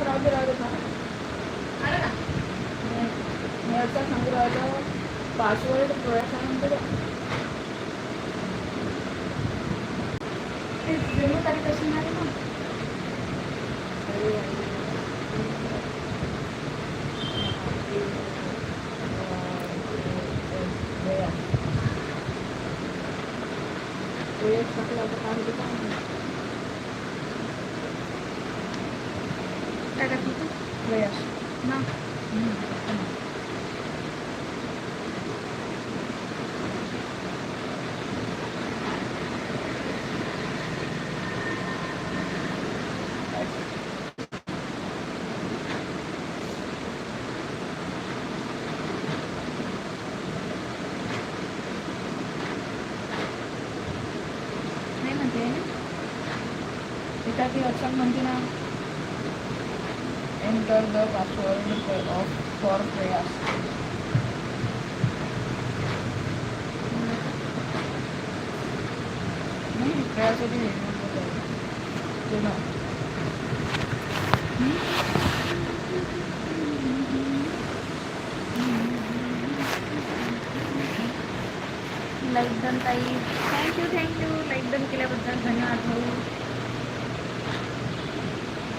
थांब राहू दे राहू दे थांब आलं का मी आता सांगू राहिलो पासवर्ड प्रवासानंतर ते जन्म तारीख कशी नाही मग काय टाकलं तू ना नाही म्हणते एखादी ऑप्शन म्हणते ना. Enter the password of for प्रयास प्रयासाठी ते ना. लाईक डन ताई. Thank you thank you like done केल्याबद्दल धन्यवाद भाऊ.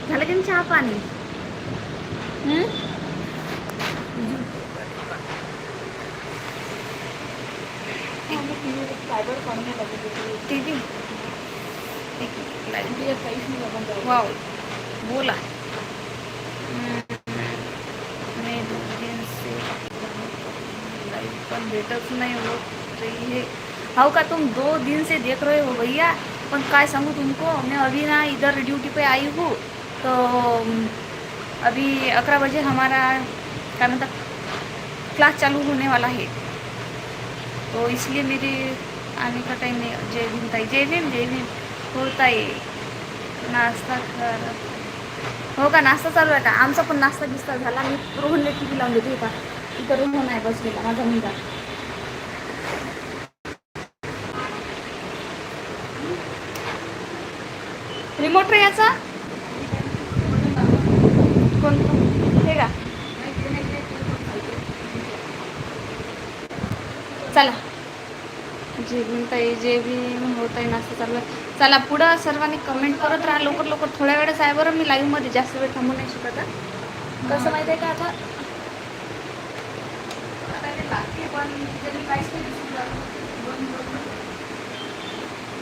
झालं की चहा पाणी? वाव. बोला. मैं दो दिन से लाइव पर भेटत नहीं हो रही है का तुम दो दिन से देख रहे हो भैया? पण काय सांगू तुमको? मैं अभी ना इधर ड्यूटी पे आई हूँ. तो अभी अकरा बजे हमारा क्या मतलब क्लास चालू होने वाला है। तो इसलिए मेरे आने का टाइम नहीं जय भीम ताई जय भीम जय भीम होता है नाश्ता कर। हो का नाश्ता चालू आहे का? आमचा पण नाश्ता बिस्ता झाला मी रोहनला टी व्ही लावून देते का इथं रोहन आहे बसलेला माझा मुलगा. रिमोट रे याचा कोणतं हे का चला. जे म्हणताय जे बी होत आहे नाश्ता चालू आहे चला पुढं सर्वांनी कमेंट करत राहा. लवकर लवकर थोड्या वेळेस आहे बरं मी लाईव्हमध्ये जास्त वेळ थांबू नाही शकत. कसं माहिती आहे का आता.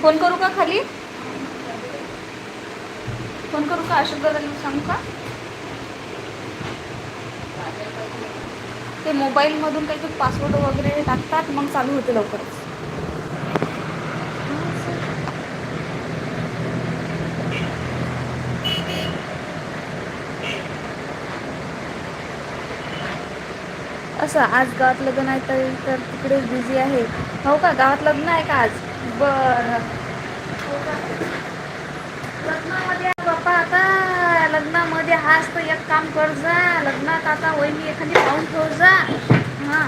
फोन करू का खाली? फोन करू का अशोक सांगू का? ते मोबाईलमधून काहीतरी पासवर्ड वगैरे टाकतात मग चालू होते लवकरच. असं आज गावात लग्न आहे तर तर तिकडेच बिझी आहे. हो का? गावात लग्न आहे का आज? बरं. हो लग्नामध्ये पप्पा बाप्पा आता. लग्नामध्ये हाच तर एक काम कर जा. लग्नात आता वहिनी एखादी पाहून ठेव जा. हां.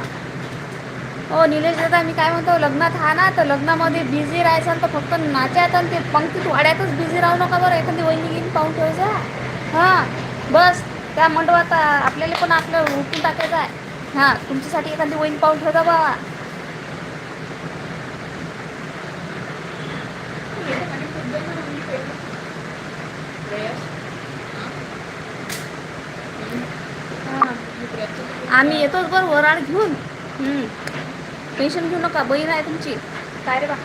हो निलेश दादा मी काय म्हणतो लग्नात हा ना तर लग्नामध्ये बिझी राहायचं तर फक्त नाच्यात आणि ते पंक्तीत वाड्यातच बिझी राहू नका बरं. एखादी वहिनी घेऊन पाहून ठेव जा. हां. बस. त्या मंडपात आपल्याला पण आपलं उठून टाकायचं आहे. हां. तुमच्यासाठी एखादी वहिनी पाहून ठेवता बा. Yes. आम्ही येतोच बरं वराड घेऊन. टेन्शन घेऊ नका बहीण आहे तुमची. काय रे बा?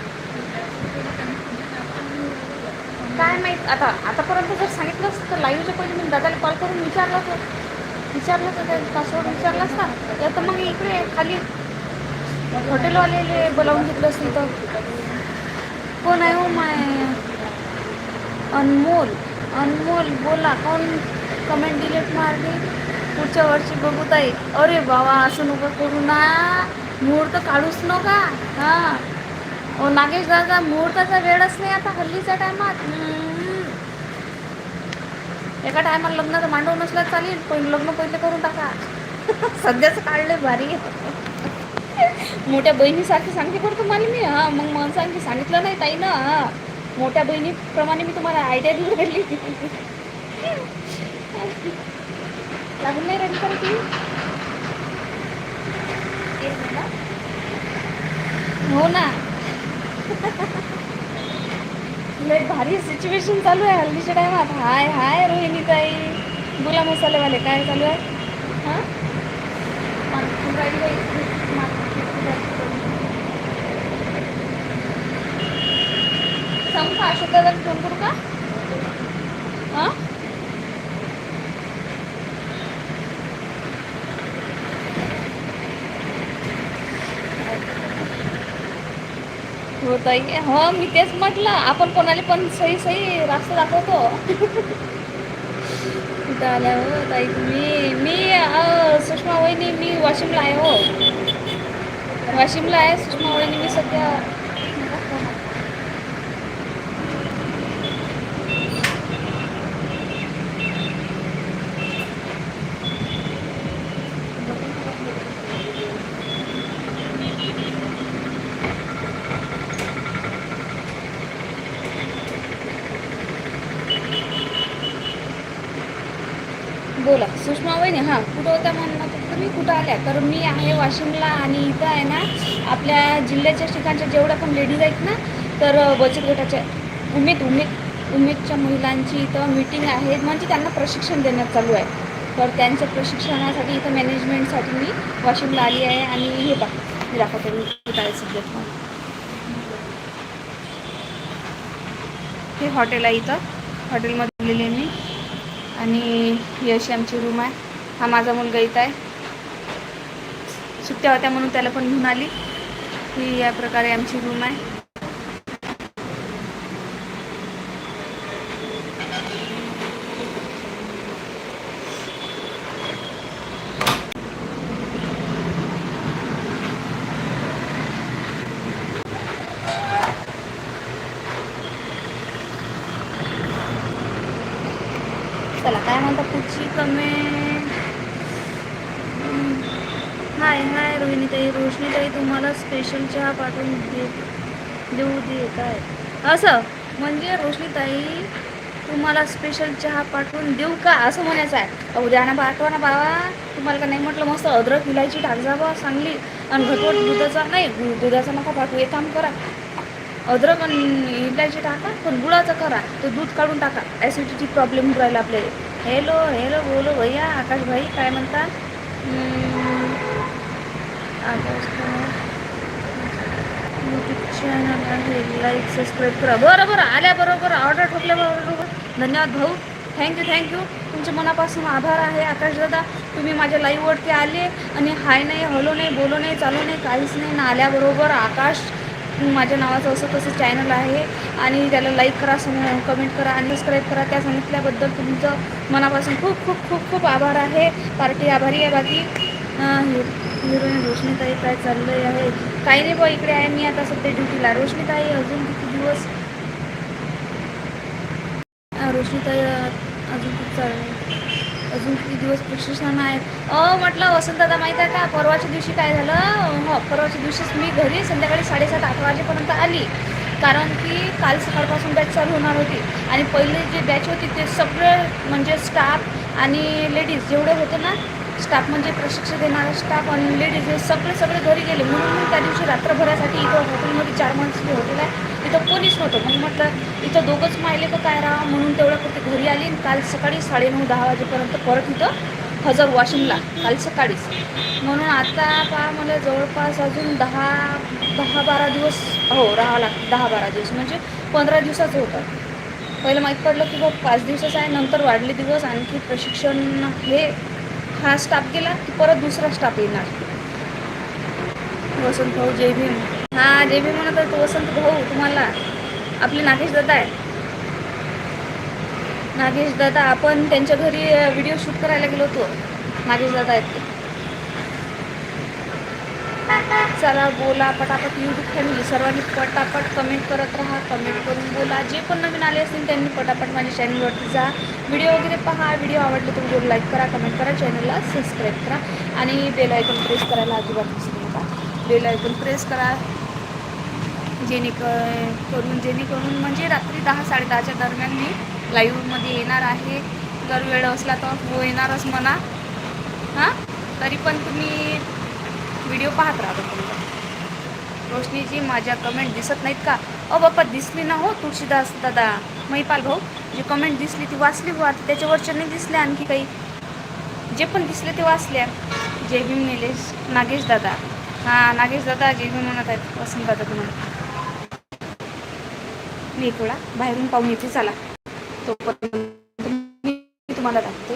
काय माहीत आता आतापर्यंत जर सांगितलं असतं तर लाईव्हच्या पहिले मी दादाला कॉल करून विचारलं तर विचारलं तर त्या पासवर्ड विचारला असता. या तर मग इकडे खाली. हॉटेलवालेले बोलावून घेतलं असतं तर कोण आहे हो माय? अनमोल. अनमोल बोला. कोण कमेंट डिलीट मारली? पुढच्या वर्षी बघू ताई. अरे बाबा असं नको करू ना. मुहूर्त काढूच नका. हां. ओ नागेश दादा मुहूर्ताचा वेळच नाही आता हल्लीच्या टायमात. एका टायमाला लग्नाचं मांडव नसला चालेल पण लग्न पहिले करून टाका. सध्याच काढले भारी. मोठ्या बहिणीसारखी सांगते करतो तुम्हाला मी. हां मग मला सांगते सांगितलं नाही ताई ना हां. मोठ्या बहिणीप्रमाणे मी तुम्हाला आयडिया देऊन राहिली लागून नाही राहिली खरं ती हो. ना. लय भारी सिच्युएशन चालू आहे हल्लीच्या टायमात हाय हाय रोहिणी ताई बोला मसालेवाले काय चालू आहे हां मागून राहिली बाई. सांगू का अशोक दादाला फोन करू का हां हो ताई हो मी तेच म्हटलं. आपण कोणाला पण सही सही रास्ता दाखवतो. तिथं आल्या हो ताई मी मी सुषमा वहिनी मी वाशिमला आहे हो. वाशिमला आहे सुषमा वहिनी मी सध्या बोला सुषमा वहिनी हां कुठं होत्या म्हणणं तुम्ही कुठं आल्या? तर मी आहे वाशिमला आणि इथं आहे ना आपल्या जिल्ह्याच्या ठिकाणच्या जेवढ्या पण लेडीज आहेत ना तर बचत गटाच्या उमेद उमेद उमेदच्या महिलांची इथं मीटिंग आहे. म्हणजे त्यांना प्रशिक्षण देण्यात चालू आहे. तर त्यांच्या प्रशिक्षणासाठी इथं मॅनेजमेंटसाठी मी वाशिमला आली आहे आणि हे बघ मी दाखवते मी कुठं आहे सध्या? हे हॉटेल आहे इथं. हॉटेलमध्ये गेलेली आहे मी. आणि ही अशी आमची रूम आहे. हा माझा मुलगा इथं आहे. सुट्ट्या होत्या म्हणून त्याला पण घेऊन आली. ही या प्रकारे आमची रूम आहे चला काय म्हणता पुढची कमेंट हाय रोशनीताई रोशनीताई तुम्हाला स्पेशल चहा पाठवून दे देऊ दे काय असं? म्हणजे रोशनीताई तुम्हाला स्पेशल चहा पाठवून देऊ का? असं म्हणायचं आहे. उद्या ना पाठवा ना बाबा तुम्हाला का नाही म्हटलं? मस्त अद्रक विलायची टाक जा बा चांगली आणि घटवट दुधाचा. नाही दुधाचा नका पाठवू एक काम करा. अद्रक आणि इलायची टाका पण गुळाचं करा. ते दूध काढून टाका. ॲसिडिटी प्रॉब्लेम होऊन राहिला आपल्याला. हॅलो हॅलो बोलो भैया आकाश भाई काय म्हणता? यूट्यूब चॅनल आहे लाईक सबस्क्राईब करा. बरं बरं आल्या बरोबर ऑर्डर ठोकल्या बरोबर धन्यवाद भाऊ. थँक्यू थँक्यू तुमचे मनापासून आभार आहे आकाश दादा. तुम्ही माझ्या लाईव्हवरती आले आणि हाय नाही हलो नाही बोलो नाही चालू नाही काहीच नाही ना आल्याबरोबर आकाश माझ्या नावाचं असं तसं चॅनल आहे आणि त्याला लाईक करा सम कमेंट करा आणि सबस्क्राईब करा. त्या सांगितल्याबद्दल तुमचं मनापासून खूप खूप खूप खूप आभार आहे. पार्टी आभारी आहे बाकी. हिरोईन रोशनीताई काय चाललंय आहे? काही नाही बा इकडे आहे मी आता सध्या ड्युटीला. रोशनीताई अजून किती दिवस? रोशनीताई अजून खूप चाललं अजून किती दिवस प्रशिक्षण आहे? अ म्हटलं वसंतदादा माहीत आहे का? परवाच्या दिवशी काय झालं? हो परवाच्या दिवशीच मी घरी संध्याकाळी साडेसात आठ वाजेपर्यंत आली. कारण की काल सकाळपासून बॅच चालू होणार होती. आणि पहिले जे बॅच होती ते सगळे म्हणजे स्टाफ आणि लेडीज जेवढे होते ना स्टाफ म्हणजे प्रशिक्षण देणारा स्टाफ आणि लेडीज हे सगळे सगळे घरी गेले. म्हणून मी त्या दिवशी रात्रभरासाठी इथं हॉटेलमध्ये चार माणसं हॉटेल आहे. तिथं कोणीच नव्हतं. म्हणून म्हटलं इथं दोघंच माहिले तर काय राहा? म्हणून तेवढं फक्त घरी आली आणि काल सकाळी साडेनऊ दहा वाजेपर्यंत परत इथं हजर वाशिमला काल सकाळीच. म्हणून आता पहा मला जवळपास अजून दहा दहा बारा दिवस हो राहावं लागतं. दहा बारा दिवस म्हणजे पंधरा दिवसाचं होतं पहिलं माहीत पडलं की बघ पाच दिवसच आहे नंतर वाढले दिवस. आणखी प्रशिक्षण हे हा स्टाफ गेला की परत दुसरा स्टाफ येणार. वसंत भाऊ जय भीम. हा जय भीम म्हणत आहे तो वसंत भाऊ तुम्हाला. आपले नागेश दादा आहे नागेश दादा आपण त्यांच्या घरी व्हिडिओ शूट करायला गेलो होतो. नागेश दादा आहेत ते. चला बोला पटापट यूट्यूब फॅमिली सर्वांनी पटापट कमेंट करत राहा. कमेंट करून बोला. जे पण नवीन आले असतील त्यांनी पटापट माझ्या चॅनलवरती जा. व्हिडिओ वगैरे पहा. व्हिडिओ आवडले तर व्हिडिओ लाईक करा कमेंट करा चॅनलला सबस्क्राईब करा. आणि बेल आयकॉन प्रेस करायला अजिबात विसरू नका. बेल आयकॉन प्रेस करा. जेणेक करून जेणेकरून म्हणजे रात्री दहा साडेदहाच्या दरम्यान मी लाईव्हमध्ये येणार आहे. जर वेळ असला तर हो येणारच म्हणा. हां? तरी पण तुम्ही व्हिडिओ पाहत राहतो तुमचा रोशनीजी माझ्या कमेंट दिसत नाहीत का? अ बाप्पा दिसली ना हो तुळशीदास दादा महिपाल भाऊ. जी कमेंट दिसली ती वाचली बुवा त्याच्यावरच्या नाही दिसल्या आणखी काही. जे पण दिसले ते वाचल्या. जय भीम निलेश नागेश दादा. हां नागेश दादा जय भीम म्हणत आहेत. वसंत दादा तुम्हाला. मी थोडा बाहेरून पाहून येते चला. तो तुम्हाला दाखवते.